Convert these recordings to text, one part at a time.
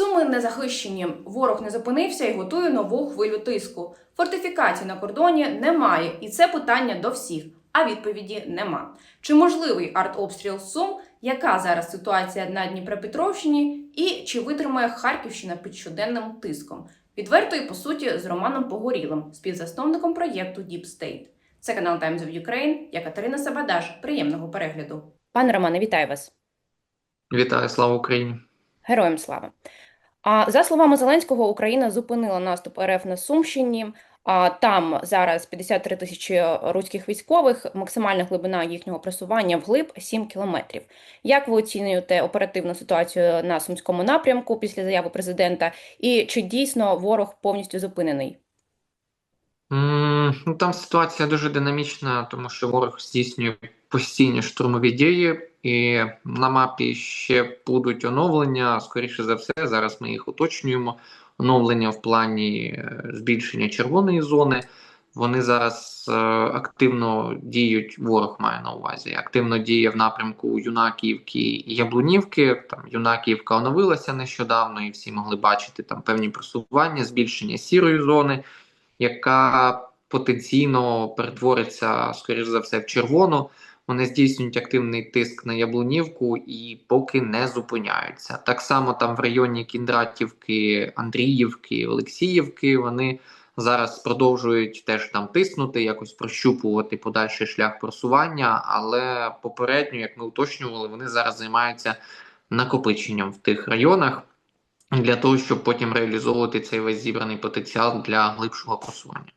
Суми не захищені. Ворог не зупинився і готує нову хвилю тиску. Фортифікацій на кордоні немає, і це питання до всіх. А відповіді нема. Чи можливий артобстріл Сум? Яка зараз ситуація на Дніпропетровщині? І чи витримає Харківщина під щоденним тиском? Відверто і по суті з Романом Погорілим, співзасновником проєкту Deep State. Це канал Times of Ukraine. Я Катерина Сабадаш. Приємного перегляду. Пане Романе, вітаю вас. Вітаю, слава Україні! Героям слава. А за словами Зеленського, Україна зупинила наступ РФ на Сумщині. А там зараз 53 тисячі руських військових, максимальна глибина їхнього просування вглиб 7 кілометрів. Як ви оцінюєте оперативну ситуацію на сумському напрямку після заяви президента? І чи дійсно ворог повністю зупинений? Ну, Там ситуація дуже динамічна, тому що ворог здійснює постійні штурмові дії, і на мапі ще будуть оновлення. Скоріше за все, зараз ми їх уточнюємо. Оновлення в плані е, збільшення червоної зони. Вони зараз е, активно діють, ворог має на увазі, активно діє в напрямку Юнаківки і Яблунівки. Там Юнаківка оновилася нещодавно, і всі могли бачити там певні просування, збільшення сірої зони, яка потенційно перетвориться, скоріш за все, в червону. Вони здійснюють активний тиск на Яблунівку і поки не зупиняються. Так само там в районі Кіндратівки, Андріївки, Олексіївки вони зараз продовжують теж там тиснути, якось прощупувати подальший шлях просування. Але попередньо, як ми уточнювали, вони зараз займаються накопиченням в тих районах для того, щоб потім реалізовувати цей весь зібраний потенціал для глибшого просування.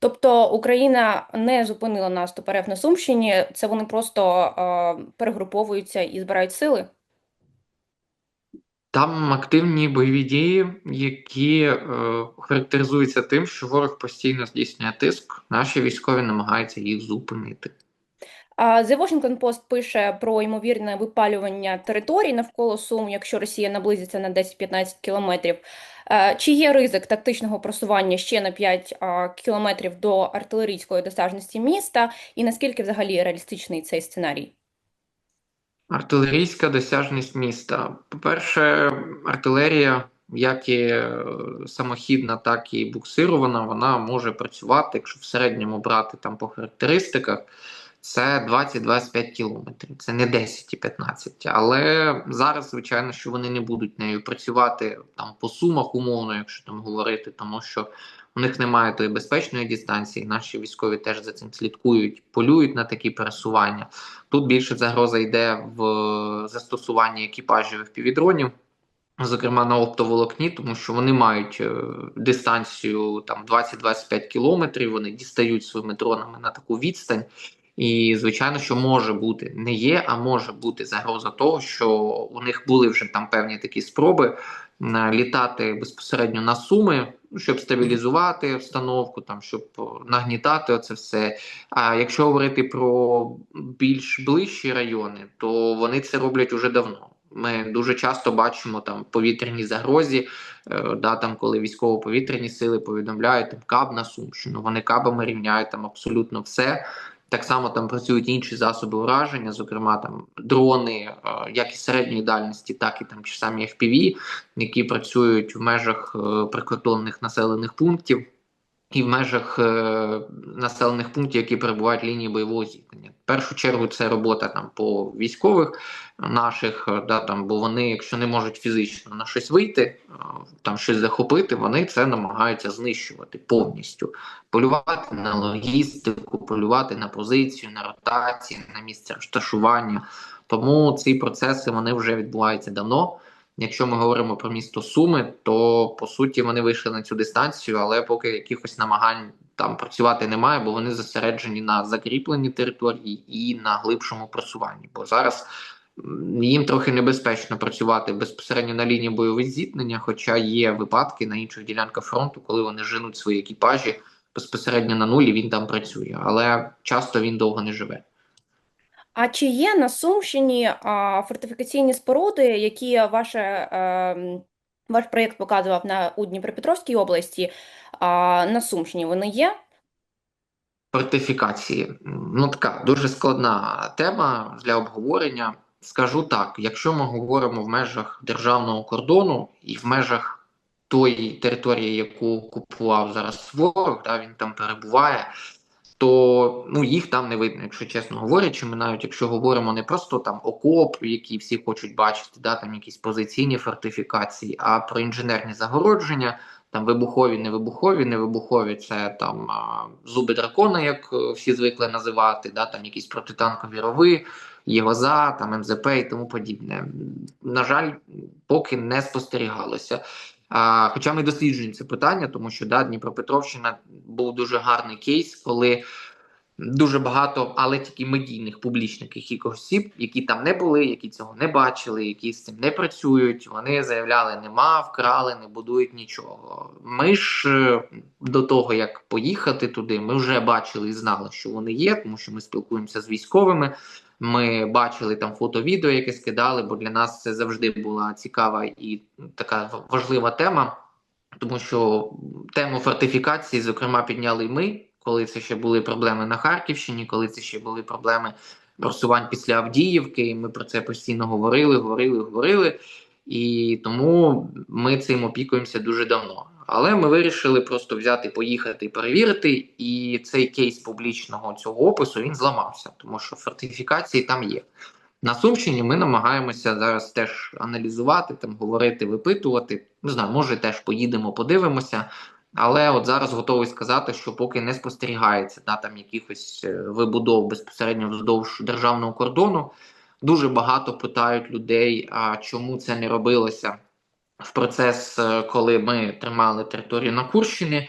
Тобто Україна не зупинила наступ РФ на Сумщині, це вони просто е, перегруповуються і збирають сили? Там активні бойові дії, які е, характеризуються тим, що ворог постійно здійснює тиск. Наші військові намагаються їх зупинити. The Washington Post пише про ймовірне випалювання територій навколо Сум, якщо Росія наблизиться на 10-15 кілометрів. Чи є ризик тактичного просування ще на 5 кілометрів до артилерійської досяжності міста? І наскільки взагалі реалістичний цей сценарій? Артилерійська досяжність міста. По-перше, артилерія, як і е, самохідна, так і буксирована, вона може працювати, якщо в середньому брати там по характеристиках, це 20-25 кілометрів. Це не 10 і 15. Але зараз, звичайно, що вони не будуть нею працювати там по сумах, умовно, якщо там говорити, тому що у них немає тої безпечної дистанції. Наші військові теж за цим слідкують, полюють на такі пересування. Тут більше загроза йде в застосуванні екіпажів півдронів, зокрема на оптоволокні, тому що вони мають е, дистанцію там 20-25 кілометрів. Вони дістають своїми дронами на таку відстань. І, звичайно, що може бути, не є, а може бути загроза того, що у них були вже там певні такі спроби літати безпосередньо на суми, щоб стабілізувати обстановку, там щоб нагнітати оце все. А якщо говорити про більш ближчі райони, то вони це роблять уже давно. Ми дуже часто бачимо там повітряні загрозі, е, да, там, коли військово-повітряні сили повідомляють там каб на Сумщину. Вони кабами рівняють там абсолютно все. Так само там працюють інші засоби ураження, зокрема там дрони, е, як і середньої дальності, так і там ті самі FPV, які працюють в межах е, прикордонних населених пунктів і в межах е, населених пунктів, які перебувають лінії бойового зіткнення. В першу чергу це робота там по військових наших, е, да там, бо вони, якщо не можуть фізично на щось вийти, е, там щось захопити, вони це намагаються знищувати повністю, полювати на логістику, полювати на позицію, на ротації, на місце розташування. Тому ці процеси вони вже відбуваються давно. Якщо ми говоримо про місто Суми, то по суті вони вийшли на цю дистанцію, але поки якихось намагань там працювати немає, бо вони зосереджені на закріпленні території і на глибшому просуванні. Бо зараз їм трохи небезпечно працювати безпосередньо на лінії бойових зіткнення, хоча є випадки на інших ділянках фронту, коли вони женуть свої екіпажі безпосередньо на нулі, він там працює, але часто він довго не живе. А чи є на Сумщині а, фортифікаційні споруди, які ваше, е, ваш проєкт показував на, у Дніпропетровській області, а, на Сумщині вони є? Фортифікації. Ну така дуже складна тема для обговорення. скажу так: якщо ми говоримо в межах державного кордону і в межах тої території, яку купував зараз ворог, да, він там перебуває, то ну, їх там не видно, якщо чесно говорячи. Ми навіть якщо говоримо не просто там окоп, які всі хочуть бачити, да, там якісь позиційні фортифікації, а про інженерні загородження. Там вибухові, невибухові, невибухові це там зуби дракона, як е, всі звикли називати, да, там якісь протитанкові рови, ЄГОЗа, там МЗП і тому подібне. На жаль, поки не спостерігалося. А, хоча ми досліджуємо це питання, тому що да, Дніпропетровщина був дуже гарний кейс, коли дуже багато, але тільки медійних публічних якихось осіб, які там не були, які цього не бачили, які з цим не працюють. Вони заявляли, нема, вкрали, не будують нічого. Ми ж е, до того, як поїхати туди, ми вже бачили і знали, що вони є, тому що ми спілкуємося з військовими. Ми бачили там фото-відео, яке скидали, бо для нас це завжди була цікава і така важлива тема, тому що тему фортифікації, зокрема, підняли ми, коли це ще були проблеми на Харківщині, коли це ще були проблеми просувань після Авдіївки. І ми про це постійно говорили, говорили, говорили. І тому ми цим опікуємося дуже давно. Але ми вирішили просто взяти, поїхати перевірити. І цей кейс публічного цього опису він зламався, тому що фортифікації там є. На Сумщині ми намагаємося зараз теж аналізувати, там говорити, випитувати. Не знаю, може теж поїдемо, подивимося. Але от зараз готовий сказати, що поки не спостерігається да, там якихось е, вибудов безпосередньо вздовж державного кордону. Дуже багато питають людей, а чому це не робилося в процес, е, коли ми тримали територію на Курщині.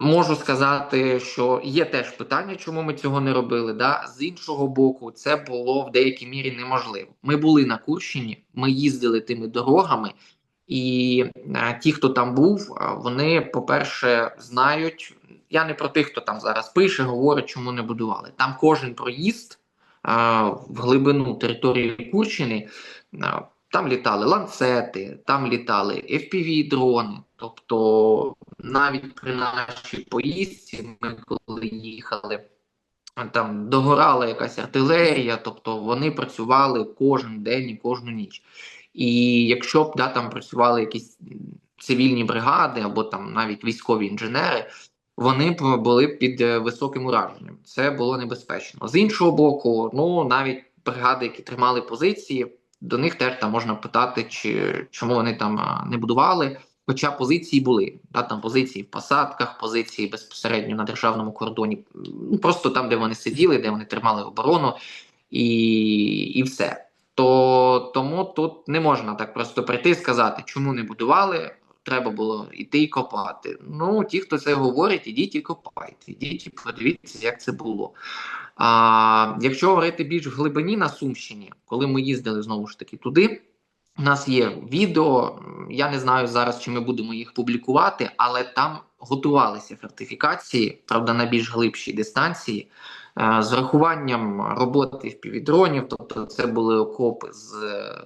Можу сказати, що є теж питання, чому ми цього не робили. Да? З іншого боку, це було в деякій мірі неможливо. Ми були на Курщині, ми їздили тими дорогами, і е, ті, хто там був, е, вони, по-перше, знають. Я не про тих, хто там зараз пише, говорить, чому не будували. Там кожен проїзд е, в глибину території Курщини. е, Там літали ланцети, там літали FPV-дрони. Тобто навіть при нашій поїздці, ми коли їхали, там догорала якась артилерія, тобто вони працювали кожен день і кожну ніч. І якщо б да, там працювали якісь цивільні бригади або там навіть військові інженери, вони б були під е, високим ураженням. Це було небезпечно. З іншого боку, ну навіть бригади, які тримали позиції, до них теж там можна питати, чи чому вони там не будували. Хоча позиції були, да, там позиції в посадках, позиції безпосередньо на державному кордоні, ну просто там, де вони сиділи, де вони тримали оборону, і, і все. То тому тут не можна так просто прийти і сказати, чому не будували. Треба було йти і копати. Ну, ті, хто це говорить, ідіть і копайте, ідіть і подивіться, як це було. А якщо говорити більш в глибині на Сумщині, коли ми їздили знову ж таки туди, у нас є відео. Я не знаю зараз, чи ми будемо їх публікувати, але там готувалися фортифікації, правда, на більш глибшій дистанції. Е, З врахуванням роботи впівдронів, тобто це були окопи з е,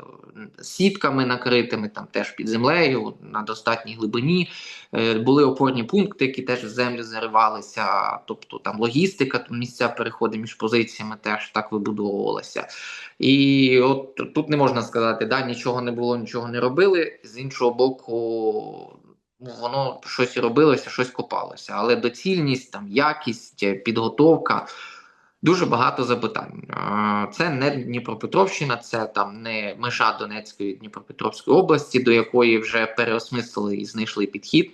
сітками накритими, там теж під землею на достатній глибині. Е, Були опорні пункти, які теж в землю заривалися. Тобто там логістика, місця переходу між позиціями теж так вибудовувалася. І от тут не можна сказати, да, нічого не було, нічого не робили. З іншого боку, ну, воно щось робилося, щось копалося. Але доцільність, там, якість, підготовка. Дуже багато запитань. Це не Дніпропетровщина, це там не межа Донецької Дніпропетровської області, до якої вже переосмислили і знайшли підхід.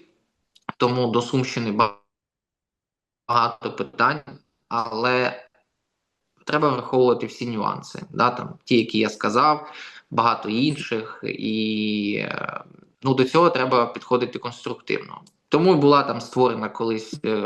Тому до Сумщини багато питань, але треба враховувати всі нюанси. Да? Там, ті, які я сказав, багато інших, і е, ну, до цього треба підходити конструктивно. Тому була там створена колись е,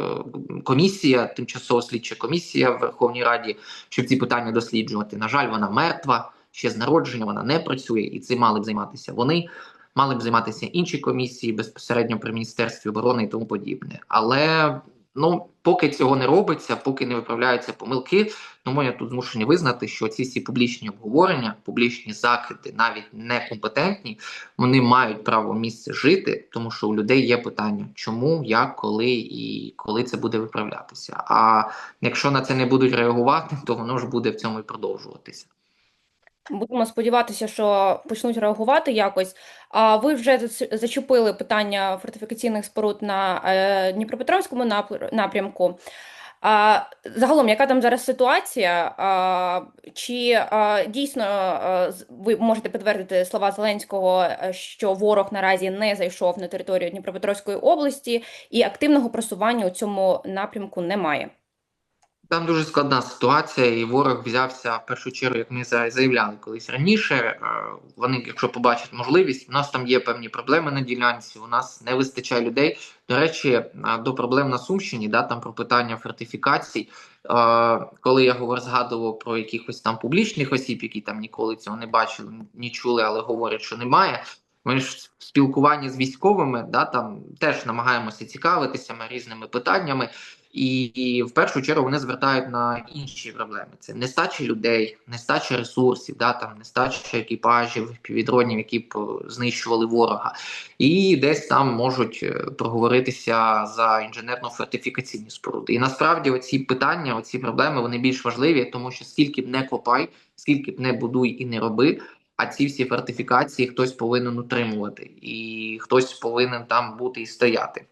комісія, тимчасова слідча комісія в Верховній Раді, щоб ці питання досліджувати. На жаль, вона мертва, ще з народження вона не працює, і цим мали б займатися вони. Мали б займатися інші комісії безпосередньо при міністерстві оборони і тому подібне. Але ну поки цього не робиться, поки не виправляються помилки, тому я тут змушені визнати, що ці всі публічні обговорення, публічні закиди, навіть некомпетентні, вони мають право місце жити, тому що у людей є питання, чому, як, коли і коли це буде виправлятися. А якщо на це не будуть реагувати, то воно ж буде в цьому і продовжуватися. Будемо сподіватися, що почнуть реагувати якось. А ви вже зачепили питання фортифікаційних споруд на е, Дніпропетровському нап- напрямку. А, загалом, яка там зараз ситуація? А, чи а, дійсно а, ви можете підтвердити слова Зеленського, е, що ворог наразі не зайшов на територію Дніпропетровської області і активного просування у цьому напрямку немає? Там дуже складна ситуація, і ворог взявся в першу чергу, як ми заявляли колись раніше. е, Вони, якщо побачать можливість, у нас там є певні проблеми на ділянці. У нас не вистачає людей. До речі, е, до проблем на Сумщині, да, там про питання фортифікацій. Е, Коли я говорю, згадував про якихось там публічних осіб, які там ніколи цього не бачили, не чули, але говорять, що немає. Ми ж в спілкуванні з військовими, да, там теж намагаємося цікавитися ми різними питаннями. І, і в першу чергу вони звертають на інші проблеми: це нестача людей, нестача ресурсів, да, там нестача екіпажів, півдронів, які б знищували ворога, і десь там можуть е, проговоритися за інженерно-фортифікаційні споруди. І насправді оці питання, оці проблеми вони більш важливі, тому що скільки б не копай, скільки б не будуй і не роби. А ці всі фортифікації хтось повинен утримувати, і хтось повинен там бути і стояти.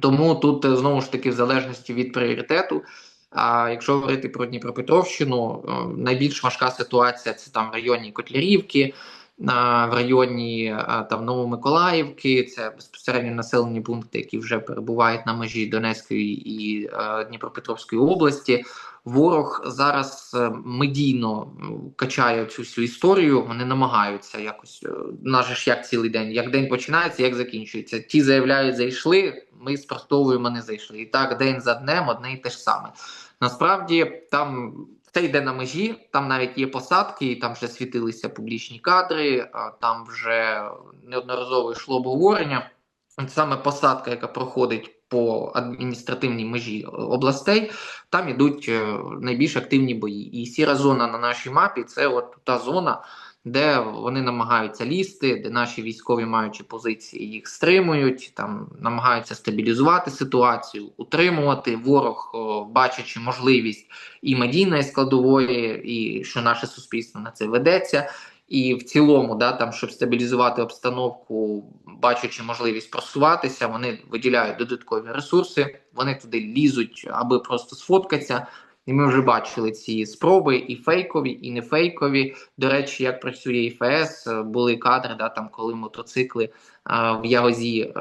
Тому тут е, знову ж таки, в залежності від пріоритету. А якщо говорити про Дніпропетровщину, е, найбільш важка ситуація це там в районі Котлярівки, в районі там Новомиколаївки, це безпосередньо населені пункти, які вже перебувають на межі Донецької і е, Дніпропетровської області. Ворог зараз е, медійно качає цю всю історію. Вони намагаються якось е, наш ж як цілий день. Як день починається, як закінчується. Ті заявляють, зайшли. Ми спростовуємо, не зайшли. І так день за днем одне і те ж саме. Насправді там це йде на межі. Там навіть є посадки, і там вже світилися публічні кадри. Там вже неодноразово йшло обговорення. Саме посадка, яка проходить по адміністративній межі областей, там ідуть е, найбільш активні бої. І сіра зона на нашій мапі це от та зона, де вони намагаються лізти, де наші військові, маючи позиції, їх стримують, там намагаються стабілізувати ситуацію, утримувати ворог, бачачи можливість і медійної складової, і що наше суспільство на це ведеться. І в цілому, да, там, щоб стабілізувати обстановку, бачачи можливість просуватися, вони виділяють додаткові ресурси, вони туди лізуть, аби просто сфоткатися. І ми вже бачили ці спроби, і фейкові, і не фейкові. До речі, як працює ІФС, е, були кадри, да, там, коли мотоцикли а, в Ягозі е,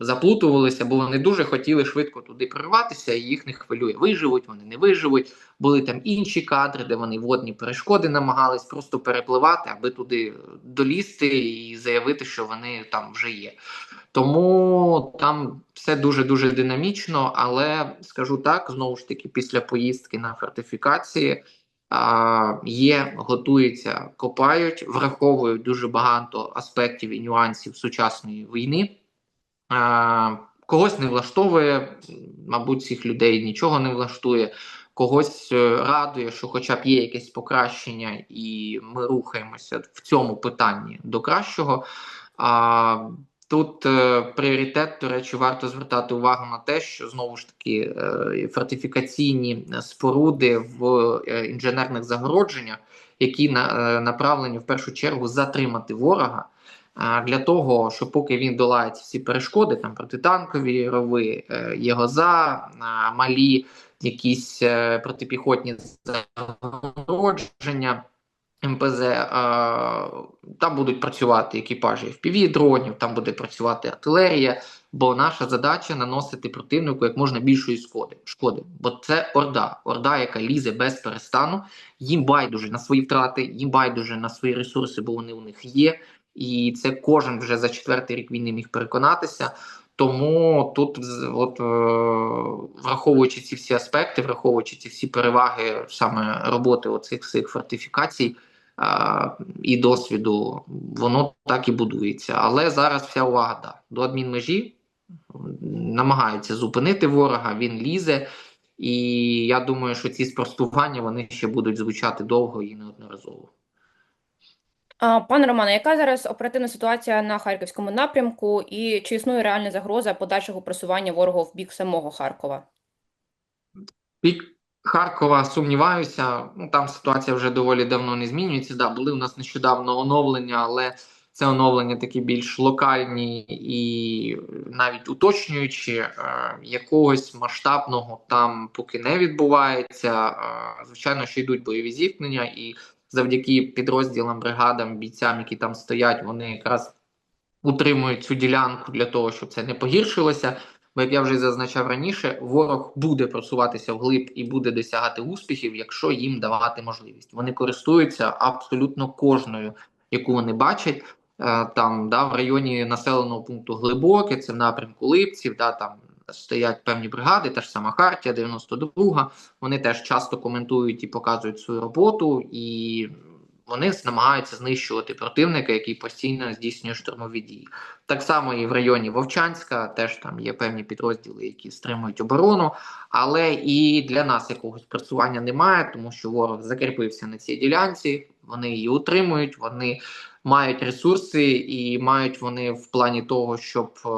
заплутувалися, бо вони дуже хотіли швидко туди прорватися, і їх не хвилює. Виживуть, вони не виживуть. Були там інші кадри, де вони водні перешкоди намагались просто перепливати, аби туди долізти і заявити, що вони там вже є. Тому там все дуже дуже динамічно, але скажу так, знову ж таки, після поїздки на фортифікації а, є, готуються, копають, враховують дуже багато аспектів і нюансів сучасної війни. А, когось не влаштовує, мабуть, цих людей нічого не влаштує. Когось е, радує, що хоча б є якесь покращення, і ми рухаємося в цьому питанні до кращого. А, Тут е, пріоритет, до речі, варто звертати увагу на те, що знову ж таки е, фортифікаційні споруди в е, інженерних загородженнях, які на, е, направлені в першу чергу затримати ворога. А для того, що поки він долає всі перешкоди, там протитанкові рови, е, єгоза, а, малі, якісь е, протипіхотні загородження, МПЗ, а, там будуть працювати екіпажі FPV дронів, там буде працювати артилерія. Бо наша задача наносити противнику як можна більшої шкоди. шкоди. Бо це орда, орда, яка лізе без перестану. Їм байдуже на свої втрати, їм байдуже на свої ресурси, бо вони у них є. І це кожен вже за четвертий рік війни міг переконатися. Тому тут, от, е, враховуючи ці всі аспекти, враховуючи ці всі переваги саме роботи оцих всіх фортифікацій і досвіду, воно так і будується. Але зараз вся увага да, до адмінмежі намагаються зупинити ворога, він лізе. І я думаю, що ці спростування вони ще будуть звучати довго і неодноразово. Пане Романе, яка зараз оперативна ситуація на Харківському напрямку і чи існує реальна загроза подальшого просування ворогу в бік самого Харкова? Харкова сумніваюся. Ну там ситуація вже доволі давно не змінюється. Да, були у нас нещодавно оновлення, але це оновлення такі більш локальні і навіть уточнюючі. Е, якогось масштабного там поки не відбувається. Е, звичайно, що йдуть бойові зіткнення, і завдяки підрозділам, бригадам, бійцям, які там стоять, вони якраз утримують цю ділянку для того, щоб це не погіршилося. Бо як я вже зазначав раніше, ворог буде просуватися вглиб і буде досягати успіхів, якщо їм давати можливість. Вони користуються абсолютно кожною, яку вони бачать. Е, Там да, в районі населеного пункту Глибоке, це напрямку Липців, да, там стоять певні бригади, та ж сама Хартія, 92 Вони теж часто коментують і показують свою роботу, і вони намагаються знищувати противника, який постійно здійснює штурмові дії. Так само і в районі Вовчанська теж там є певні підрозділи, які стримують оборону, але і для нас якогось просування немає, тому що ворог закріпився на цій ділянці, вони її утримують, вони мають ресурси і мають вони в плані того, щоб е,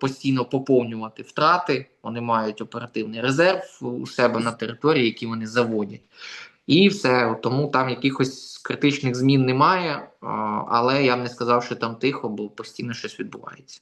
постійно поповнювати втрати. Вони мають оперативний резерв у себе на території, які вони заводять. І все, тому там якихось критичних змін немає, але я б не сказав, що там тихо, бо постійно щось відбувається.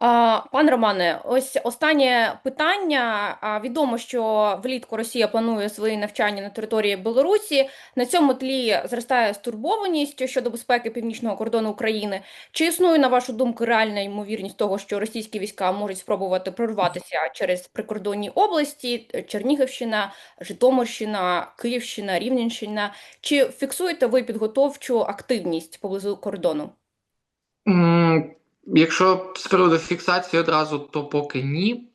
А, Пан Романе, ось останнє питання. Відомо, що влітку Росія планує свої навчання на території Білорусі. На цьому тлі зростає стурбованість щодо безпеки північного кордону України. Чи існує, на вашу думку, реальна ймовірність того, що російські війська можуть спробувати прорватися через прикордонні області Чернігівщина, Житомирщина, Київщина, Рівненщина? Чи фіксуєте ви підготовчу активність поблизу кордону? Якщо з приводу фіксації одразу, то поки ні.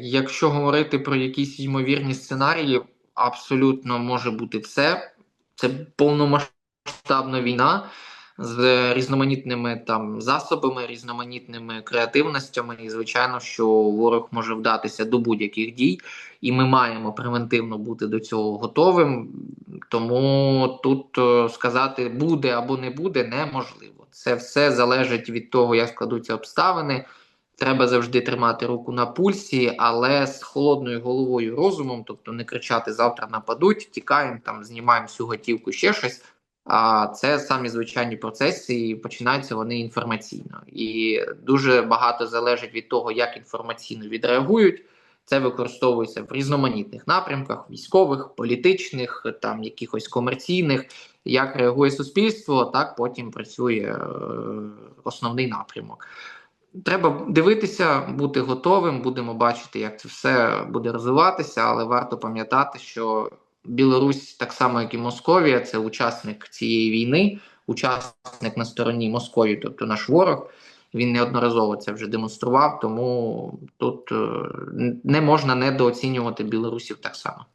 Якщо говорити про якісь ймовірні сценарії, абсолютно може бути все. Це повномасштабна війна з різноманітними там засобами, різноманітними креативностями. І звичайно, що ворог може вдатися до будь-яких дій, і ми маємо превентивно бути до цього готовим. Тому тут е, сказати буде або не буде неможливо. Це все залежить від того, як складуться обставини. Треба завжди тримати руку на пульсі, але з холодною головою розумом, тобто не кричати завтра нападуть, тікаємо там, знімаємо всю готівку, ще щось. А це самі звичайні процеси, і починаються вони інформаційно. І дуже багато залежить від того, як інформаційно відреагують. Це використовується в різноманітних напрямках: військових, політичних, там якихось комерційних. Як реагує суспільство, так потім працює е, основний напрямок. Треба дивитися, бути готовим. Будемо бачити, як це все буде розвиватися, але варто пам'ятати, що Білорусь, так само як і Московія, це учасник цієї війни, учасник на стороні Московії, тобто наш ворог. Він неодноразово це вже демонстрував, тому тут е, не можна недооцінювати білорусів так само.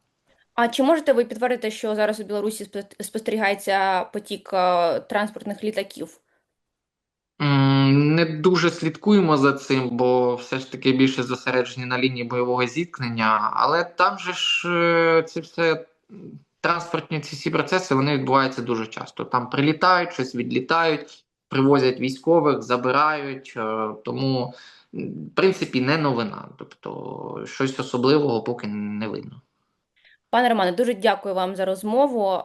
А чи можете ви підтвердити, що зараз у Білорусі спостерігається потік е, транспортних літаків? Не дуже слідкуємо за цим, бо все ж таки більше зосереджені на лінії бойового зіткнення. Але там же ж е, ці все транспортні ці всі процеси вони відбуваються дуже часто. Там прилітають, щось відлітають, привозять військових, забирають. е, Тому, в принципі, не новина. Тобто, щось особливого поки не видно. Пане Романе, дуже дякую вам за розмову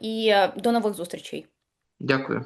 і е, до нових зустрічей. Дякую.